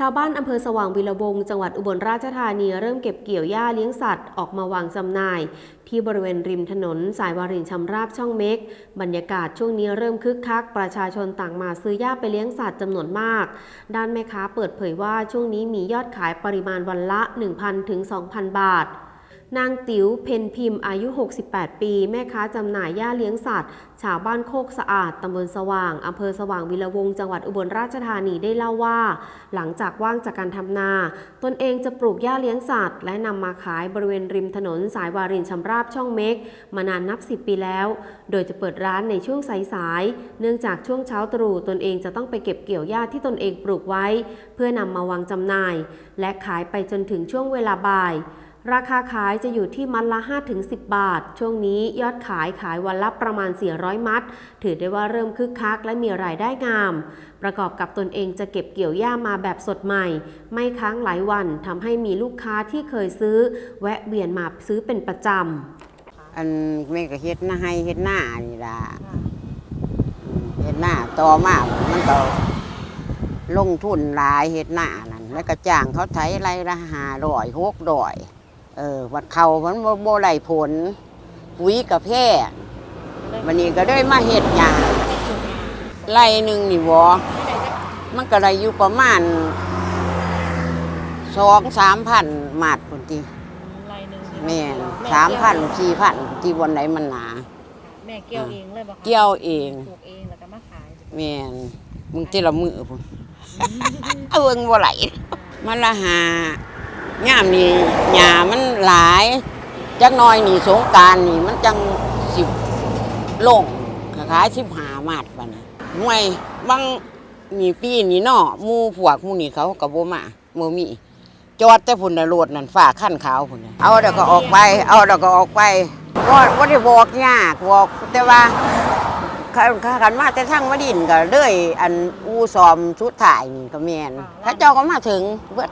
ชาวบ้านอำเภอสว่างวิระวงจังหวัดอุบลราชธานี เริ่มเก็บเกี่ยวหญ้าเลี้ยงสัตว์ออกมาวางจำหน่าย ที่บริเวณริมถนน สายวารินชำราบช่องเม็กบรรยากาศช่วงนี้เริ่มคึกคัก ประชาชนต่างมาซื้อหญ้าไปเลี้ยงสัตว์จำนวนมาก ด้านแม่ค้าเปิดเผยว่าช่วงนี้มียอดขายปริมาณวันละ 1,000ถึง2,000 บาท นางติ๋วเพนพิมพ์อายุ 68 ปี แม่ค้าจำหน่ายหญ้าเลี้ยงสัตว์ ชาวบ้านโคกสะอาดตำบลสว่างอำเภอสว่างวีรวงจังหวัดอุบลราชธานีได้เล่าว่า หลังจากว่างจากการทำนา ตนเองจะปลูกหญ้าเลี้ยงสัตว์ และนำมาขายบริเวณริมถนนสายวารินชำราบช่องเม็กมานานนับ 10 ปีแล้ว โดยจะเปิดร้านในช่วงสายๆเนื่องจากช่วงเช้าตรู่ตนเองจะต้องไปเก็บเกี่ยวหญ้าที่ตนเองปลูกไว้ เพื่อนำมาวางจำหน่าย และขายไปจนถึงช่วงเวลาบ่าย ราคาขายจะอยู่ที่มัดละ 5-10 บาท ช่วงนี้ยอดขายขายวันละประมาณ 400 มัด ถือได้ว่าเริ่มคึกคักและมีรายได้งาม ประกอบกับตนเองจะเก็บเกี่ยวหญ้ามาแบบสดใหม่ ไม่ค้างหลายวันทำให้มีลูกค้าที่เคยซื้อ แวะเวียนมาซื้อเป็นประจำ อันแม่ก็เฮ็ดหน้าให้เฮ็ดหน้านี่ล่ะเฮ็ดหน้าต่อมากมันก็ลงทุนหลายเฮ็ดหน้านั่นแล้วก็จ้างเขาไถไรละหาร้อยหกร้อย เออวัดเขามันบ่บ่ได้ผลปุ๋ยกับแพงวันนี้ก็ได้มาเฮ็ดหญ้าไรหนึ่งนี่บ่มันก็ได้อยู่ประมาณสองสามพันหมาดพุ่นติลายหนึ่งแม่นสามพันสี่พันที่วันไหนมันหนา แม่เกี่ยวเองเลยบ่คะเกี่ยวเองปลูกเองแล้วก็มาขายแม่นมึงที่ละมือพุ่นเอาเอิงบ่ไหลมันละหา ย่ามนี่หญ้ามันหลายจักหน้อยนี่สงกรารนี่มันจังสิบลงคล้ายสิบหามาดปะนะห่วยบางนี่ปีนี่เนาะหมู่พวกหมู่นี่เขาก็บ่มาบ่มี จอดแต่พุ่นน่ะโลดนั่นฝ้าขั้นขาวพุ่นน่ะเอาเดี๋ยวก็ออกไป เอาเดี๋ยวก็ออกไปบ่บ่ได้บอกยากบอกแต่ว่าคันคันมาแต่ทางวดินก็เลยอันอูซอมชุดถ่ายนี่ก็แม่นเขาเจ้าก็มาถึงเบิด